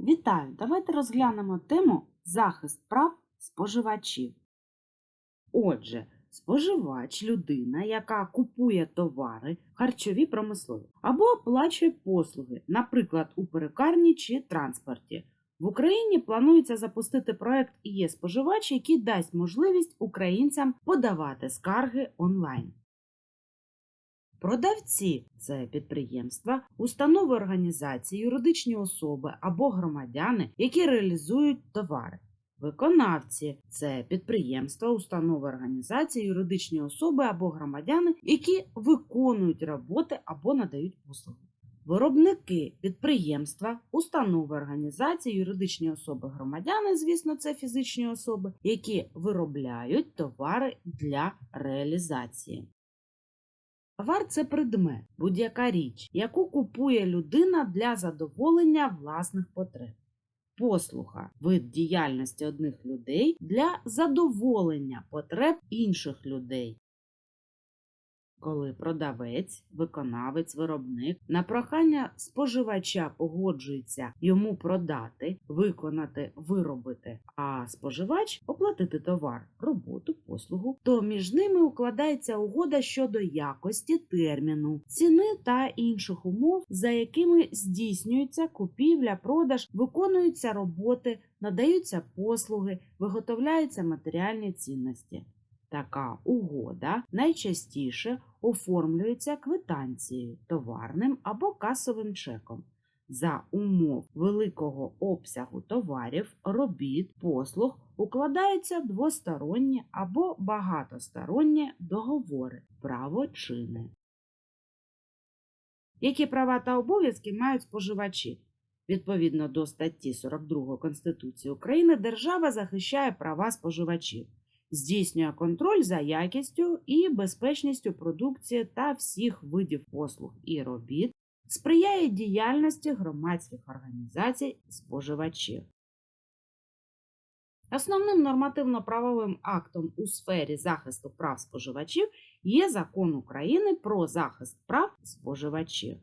Вітаю! Давайте розглянемо тему захист прав споживачів. Отже, споживач людина, яка купує товари, харчові промислові або оплачує послуги, наприклад, у перукарні чи транспорті. В Україні планується запустити проект «Є споживач, який дасть можливість українцям подавати скарги онлайн. Продавці це підприємства, установи організації, юридичні особи або громадяни, які реалізують товари. Виконавці це підприємства, установи організації, юридичні особи або громадяни, які виконують роботи або надають послуги. Виробники підприємства, установи організації, юридичні особи громадяни, звісно, це фізичні особи, які виробляють товари для реалізації. Товар це предмет, будь-яка річ, яку купує людина для задоволення власних потреб. Послуга вид діяльності одних людей для задоволення потреб інших людей. Коли продавець, виконавець, виробник на прохання споживача погоджується йому продати, виконати, виробити, а споживач оплатити товар, роботу, послугу, то між ними укладається угода щодо якості терміну, ціни та інших умов, за якими здійснюється купівля, продаж, виконуються роботи, надаються послуги, виготовляються матеріальні цінності. Така угода найчастіше оформлюється квитанцією, товарним або касовим чеком. За умов великого обсягу товарів, робіт, послуг укладаються двосторонні або багатосторонні договори, правочини. Які права та обов'язки мають споживачі? Відповідно до статті 42 Конституції України, держава захищає права споживачів здійснює контроль за якістю і безпечністю продукції та всіх видів послуг і робіт, сприяє діяльності громадських організацій споживачів. Основним нормативно-правовим актом у сфері захисту прав споживачів є Закон України про захист прав споживачів.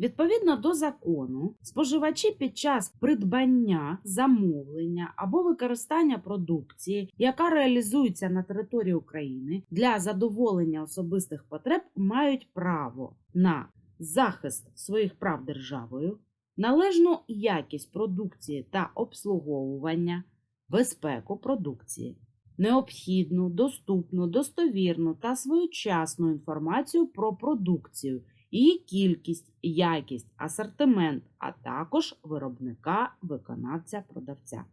Відповідно до закону, споживачі під час придбання, замовлення або використання продукції, яка реалізується на території України для задоволення особистих потреб, мають право на захист своїх прав державою, належну якість продукції та обслуговування, безпеку продукції, необхідну, доступну, достовірну та своєчасну інформацію про продукцію її кількість, якість, асортимент, а також виробника, виконавця, продавця.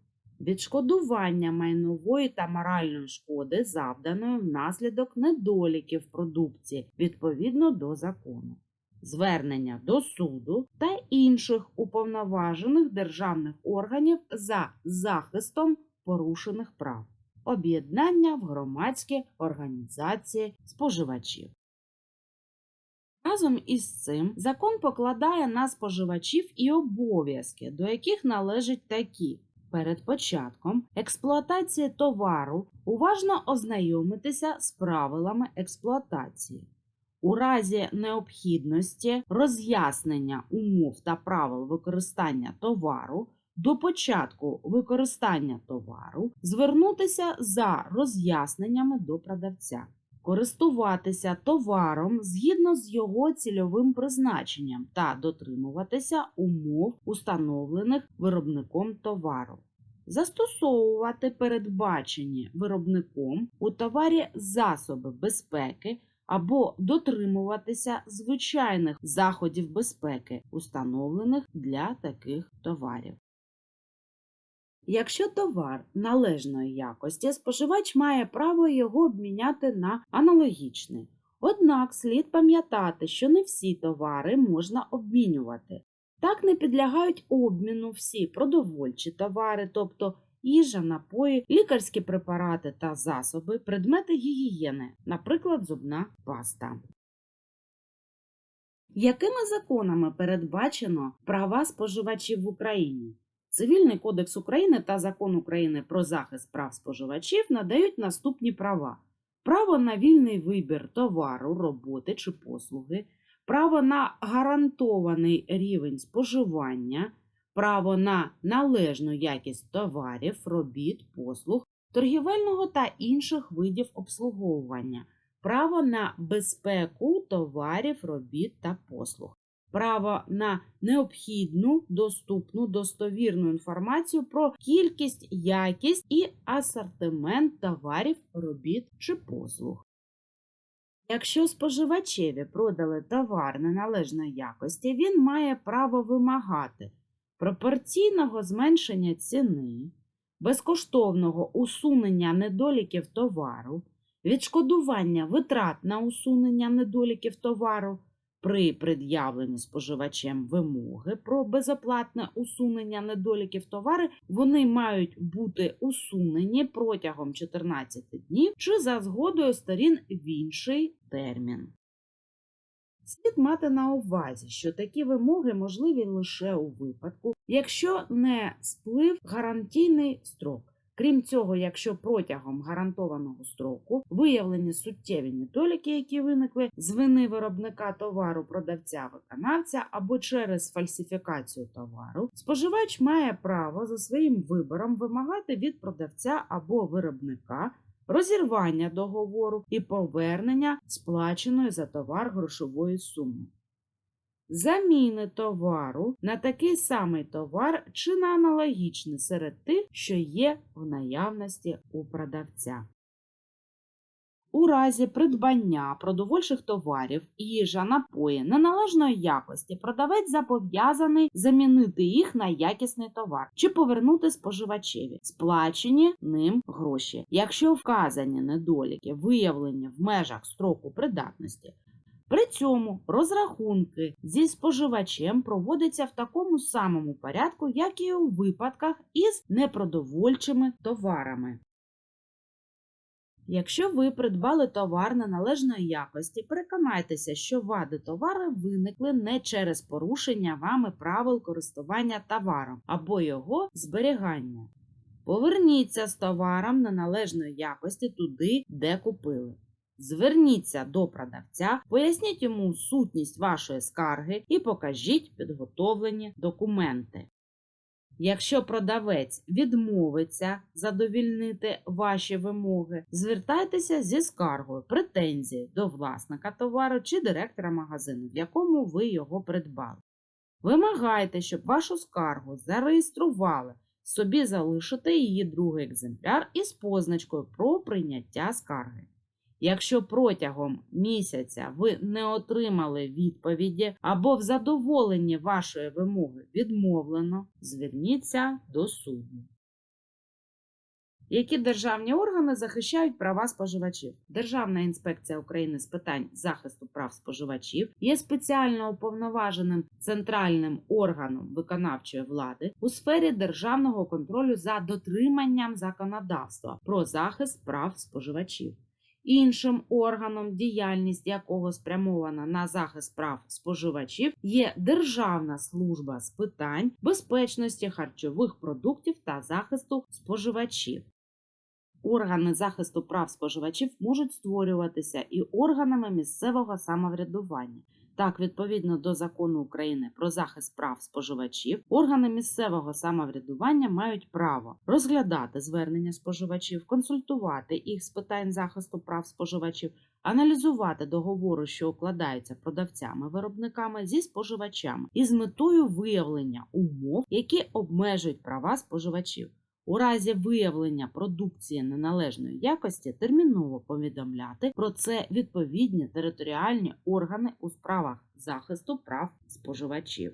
Відшкодування майнової та моральної шкоди, завданої внаслідок недоліків продукції відповідно до закону, звернення до суду та інших уповноважених державних органів за захистом порушених прав, об'єднання в громадські організації споживачів. Разом із цим закон покладає на споживачів і обов'язки, до яких належать такі. Перед початком експлуатації товару уважно ознайомитися з правилами експлуатації. У разі необхідності роз'яснення умов та правил використання товару до початку використання товару звернутися за роз'ясненнями до продавця користуватися товаром згідно з його цільовим призначенням та дотримуватися умов, установлених виробником товару. Застосовувати передбачені виробником у товарі засоби безпеки або дотримуватися звичайних заходів безпеки, установлених для таких товарів. Якщо товар належної якості, споживач має право його обміняти на аналогічний. Однак слід пам'ятати, що не всі товари можна обмінювати. Так не підлягають обміну всі продовольчі товари, тобто їжа, напої, лікарські препарати та засоби, предмети гігієни, наприклад, зубна паста. Якими законами передбачено права споживачів в Україні? Цивільний кодекс України та Закон України про захист прав споживачів надають наступні права: право на вільний вибір товару, роботи чи послуги, право на гарантований рівень споживання, право на належну якість товарів, робіт, послуг, торгівельного та інших видів обслуговування, право на безпеку товарів, робіт та послуг, право на необхідну, доступну, достовірну інформацію про кількість, якість і асортимент товарів, робіт чи послуг. Якщо споживачеві продали товар неналежної якості, він має право вимагати пропорційного зменшення ціни, безкоштовного усунення недоліків товару, відшкодування витрат на усунення недоліків товару при пред'явленні споживачем вимоги про безоплатне усунення недоліків товару, вони мають бути усунені протягом 14 днів чи за згодою сторін в інший термін. Слід мати на увазі, що такі вимоги можливі лише у випадку, якщо не сплив гарантійний строк. Крім цього, якщо протягом гарантованого строку виявлені суттєві недоліки, які виникли з вини виробника товару, продавця, виконавця або через фальсифікацію товару, споживач має право за своїм вибором вимагати від продавця або виробника розірвання договору і повернення сплаченої за товар грошової суми. Заміни товару на такий самий товар чи на аналогічний серед тих, що є в наявності у продавця. У разі придбання продовольчих товарів, їжа, напої неналежної якості продавець зобов'язаний замінити їх на якісний товар чи повернути споживачеві сплачені ним гроші, якщо вказані недоліки виявлені в межах строку придатності. При цьому розрахунки зі споживачем проводяться в такому самому порядку, як і у випадках із непродовольчими товарами. Якщо ви придбали товар неналежної якості, переконайтеся, що вади товару виникли не через порушення вами правил користування товаром або його зберігання. Поверніться з товаром неналежної якості туди, де купили. Зверніться до продавця, поясніть йому сутність вашої скарги і покажіть підготовлені документи. Якщо продавець відмовиться задовільнити ваші вимоги, звертайтеся зі скаргою претензії до власника товару чи директора магазину, в якому ви його придбали. Вимагайте, щоб вашу скаргу зареєстрували, собі залишите її другий екземпляр із позначкою про прийняття скарги. Якщо протягом місяця ви не отримали відповіді або в задоволенні вашої вимоги відмовлено, зверніться до суду. Які державні органи захищають права споживачів? Державна інспекція України з питань захисту прав споживачів є спеціально уповноваженим центральним органом виконавчої влади у сфері державного контролю за дотриманням законодавства про захист прав споживачів іншим органом, діяльність якого спрямована на захист прав споживачів, є Державна служба з питань безпечності харчових продуктів та захисту споживачів. Органи захисту прав споживачів можуть створюватися і органами місцевого самоврядування. Так, відповідно до закону України про захист прав споживачів, органи місцевого самоврядування мають право розглядати звернення споживачів, консультувати їх з питань захисту прав споживачів, аналізувати договори, що укладаються продавцями-виробниками зі споживачами, із метою виявлення умов, які обмежують права споживачів. У разі виявлення продукції неналежної якості терміново повідомляти про це відповідні територіальні органи у справах захисту прав споживачів.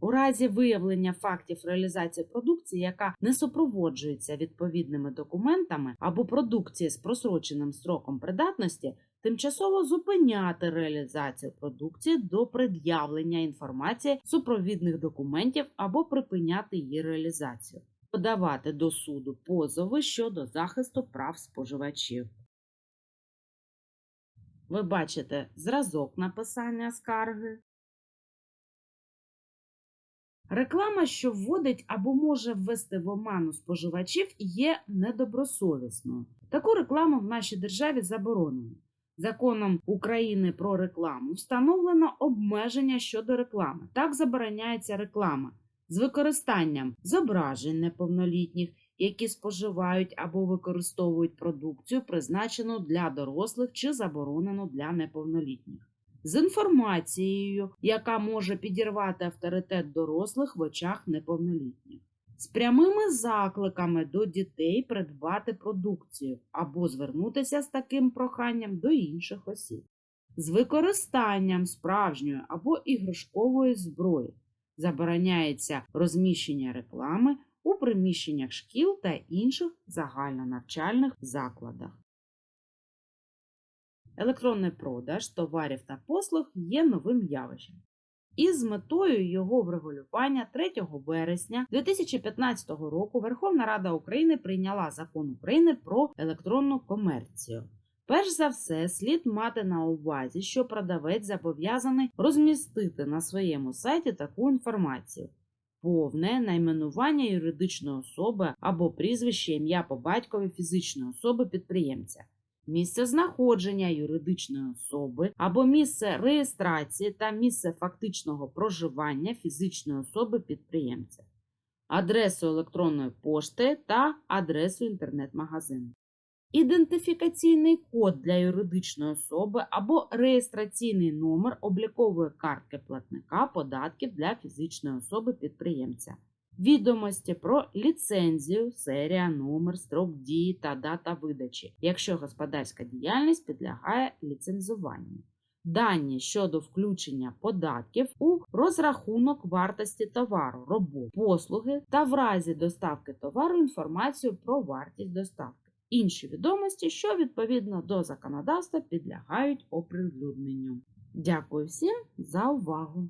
У разі виявлення фактів реалізації продукції, яка не супроводжується відповідними документами або продукції з просроченим строком придатності, тимчасово зупиняти реалізацію продукції до пред'явлення інформації супровідних документів або припиняти її реалізацію подавати до суду позови щодо захисту прав споживачів. Ви бачите зразок написання скарги. Реклама, що вводить або може ввести в оману споживачів, є недобросовісною. Таку рекламу в нашій державі заборонено. Законом України про рекламу встановлено обмеження щодо реклами. Так забороняється реклама з використанням зображень неповнолітніх, які споживають або використовують продукцію, призначену для дорослих чи заборонену для неповнолітніх. З інформацією, яка може підірвати авторитет дорослих в очах неповнолітніх, з прямими закликами до дітей придбати продукцію або звернутися з таким проханням до інших осіб, з використанням справжньої або іграшкової зброї. Забороняється розміщення реклами у приміщеннях шкіл та інших загальнонавчальних закладах. Електронний продаж товарів та послуг є новим явищем. І з метою його врегулювання 3 вересня 2015 року Верховна Рада України прийняла закон України про електронну комерцію. Перш за все, слід мати на увазі, що продавець зобов'язаний розмістити на своєму сайті таку інформацію: повне найменування юридичної особи або прізвище ім'я по батькові фізичної особи підприємця, місце знаходження юридичної особи або місце реєстрації та місце фактичного проживання фізичної особи підприємця, адресу електронної пошти та адресу інтернет-магазину. Ідентифікаційний код для юридичної особи або реєстраційний номер облікової картки платника податків для фізичної особи підприємця. Відомості про ліцензію, серія, номер, строк дії та дата видачі, якщо господарська діяльність підлягає ліцензуванню. Дані щодо включення податків у розрахунок вартості товару, робот, послуги та в разі доставки товару інформацію про вартість доставки. Інші відомості, що відповідно до законодавства підлягають оприлюдненню. Дякую всім за увагу!